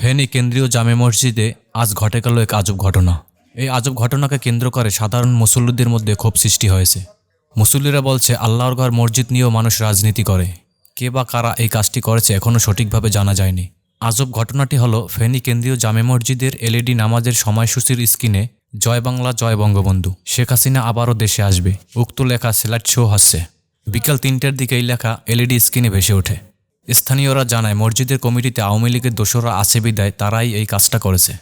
ফেনী কেন্দ্রীয় জামে মসজিদে আজ ঘটে গেল এক আজব ঘটনা। এই আজব ঘটনাকে কেন্দ্র করে সাধারণ মুসল্লিদের মধ্যে ক্ষোভ সৃষ্টি হয়েছে। মুসল্লিরা বলছে, আল্লাহর ঘর মসজিদ নিয়েও মানুষ রাজনীতি করে। কে বা কারা এই কাজটি করেছে এখনও সঠিকভাবে জানা যায়নি। আজব ঘটনাটি হলো ফেনী কেন্দ্রীয় জামে মসজিদের এলইডি নামাজের সময়সূচির স্ক্রিনে, জয় বাংলা, জয় বঙ্গবন্ধু। শেখ হাসিনা আবারও দেশে আসবে। উক্ত লেখা স্লাইড শো হচ্ছে। বিকাল তিনটার দিকে এই লেখা এলইডি স্ক্রিনে ভেসে ওঠে। স্থানীয়রা জানায় মসজিদের কমিটিতে আওয়ামী লীগের দোসররা আছে বিদায় তারাই এই কাজটা করেছে।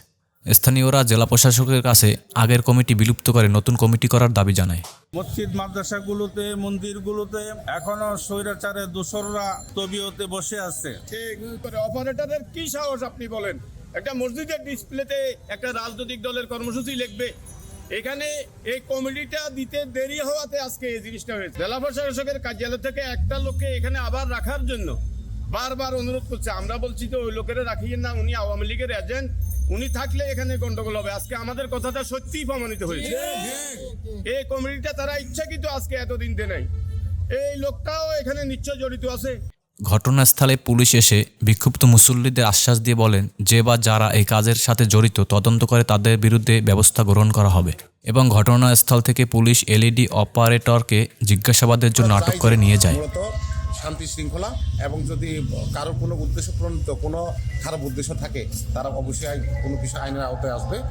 স্থানীয়রা জেলা প্রশাসকের কাছে আগের কমিটি বিলুপ্ত করে নতুন কমিটি করার দাবি জানায়। মসজিদ মাদ্রাসাগুলোতে মন্দিরগুলোতে এখনও স্বৈরাচারের দোসররা তবিয়তে বসে আছে। ঠিক অপারেটরের কি সাহস আপনি বলেন? একটা মসজিদের ডিসপ্লেতে একটা রাজনৈতিক দলের কর্মসূচি লিখবে। এখানে এই কমিটিটা দিতে দেরি হওয়াতে আজকে এই জিনিসটা হয়েছে। জেলা প্রশাসকের কার্যালয় থেকে একটা লোককে এখানে আবার রাখার জন্য বারবার অনুরোধ করছে, আমরা বলছি তো ওই লোকেরা রাখিয়েন না, উনি আওয়ামী লীগের এজেন্ট উনি থাকলে এখানে গন্ডগোল হবে। আজকে আমাদের কথাটা সত্যিই প্রমাণিত হয়েছে। এই কমিটিটা তারা ইচ্ছাকৃত আজকে এতদিন দেয় এই লোকটাও এখানে নিশ্চয় জড়িত আছে। ঘটনাস্থলে পুলিশ এসে বিক্ষুব্ধ মুসল্লিদের আশ্বাস দিয়ে বলেন, যে বা যারা এই কাজের সাথে জড়িত, তদন্ত করে তাদের বিরুদ্ধে ব্যবস্থা গ্রহণ করা হবে। এবং ঘটনাস্থল থেকে পুলিশ এলইডি অপারেটরকে জিজ্ঞাসাবাদের জন্য আটক করে নিয়ে যায়। শান্তি শৃঙ্খলা এবং যদি কারোর কোনো উদ্দেশ্য প্রণীত, কোনো খারাপ উদ্দেশ্য থাকে, তারা অবশ্যই কোনো কিছু আইনের আওতায় আসবে।